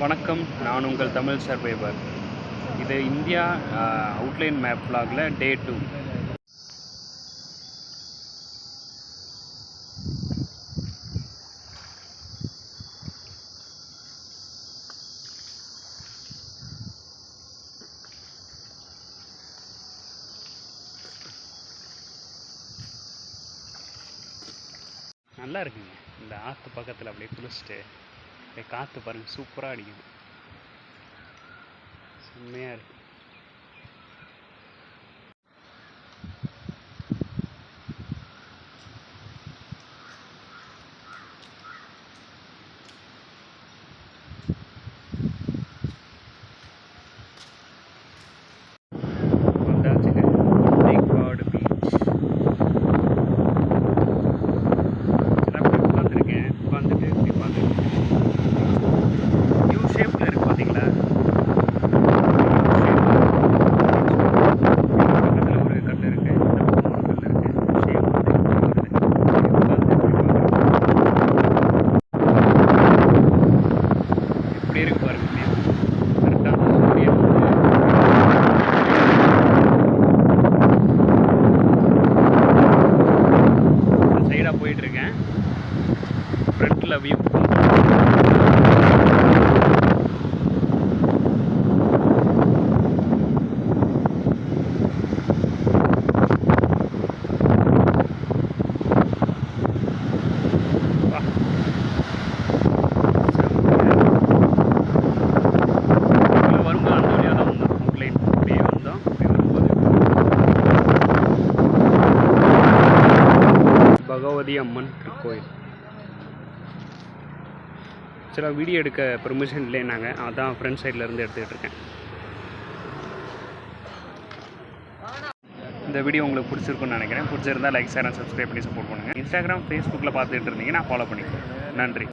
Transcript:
வணக்கம் நான் உங்கள் தமிழ் சர்வைவர் இது இந்தியா அவுட்லைன் மேப் ஃப்ளாகில் டே டூ நல்லா இருக்குங்க. இந்த ஆற்று பக்கத்தில் அப்படியே குளிச்சுட்டு காற்று பாருங்க சூப்பராக அடிக்குது. செம்மையாக இருக்கு. எப்படி இருக்கு பாருங்க கரெக்டாக சூரியன் சைடாக போயிட்டுருக்கேன் ஃப்ரண்ட்டில் வியூ பகவதி அம்மன் திருக்கோயில். சில வீடியோ எடுக்க பெர்மிஷன் இல்லைன்னாங்க. அதான் ஃப்ரண்ட் சைடில் இருந்து எடுத்துக்கிட்டு இருக்கேன். இந்த வீடியோ உங்களுக்கு பிடிச்சிருக்குன்னு நினைக்கிறேன். பிடிச்சிருந்தா லைக் ஷேர் சப்ஸ்கிரைப் பண்ணி சப்போர்ட் பண்ணுங்கள் இன்ஸ்டாகிராம் ஃபேஸ்புக்கில் பார்த்துட்டு இருந்தீங்கன்னா ஃபாலோ பண்ணிக்கோங்க. நன்றி.